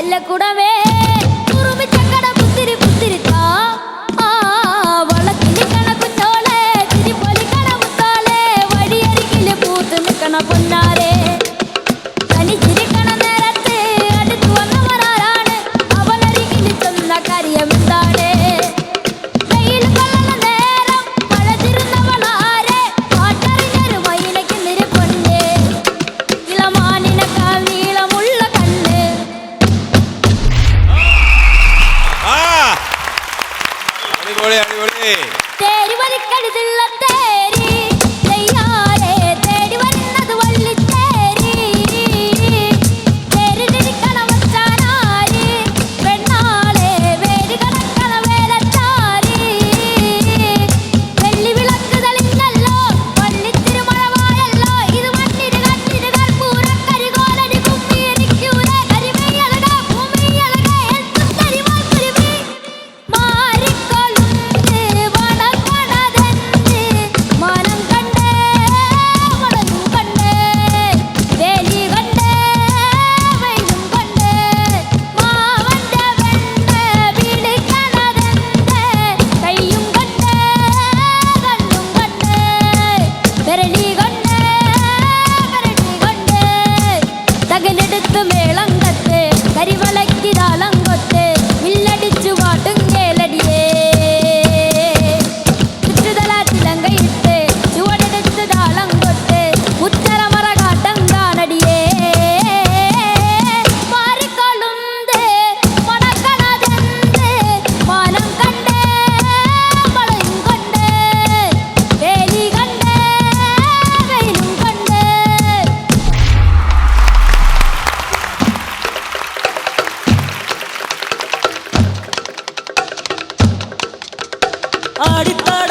செல்ல கூடவே ஆடிப்பாடு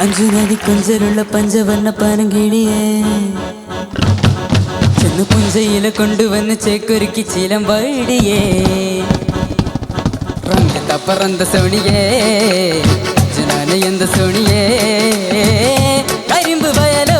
അഞ്ചു നദി പഞ്ചരുള്ള പഞ്ചവർണ പാനം കിണിയേ ചെന്ന് പുഞ്ചയില കൊണ്ടുവന്ന് ചേക്കൊരുക്കി ചീലം വഴിയേ പറന്ത സോണിയേ ജനാന എന്ത സോണിയേ. കരിമ്പ് വയലോ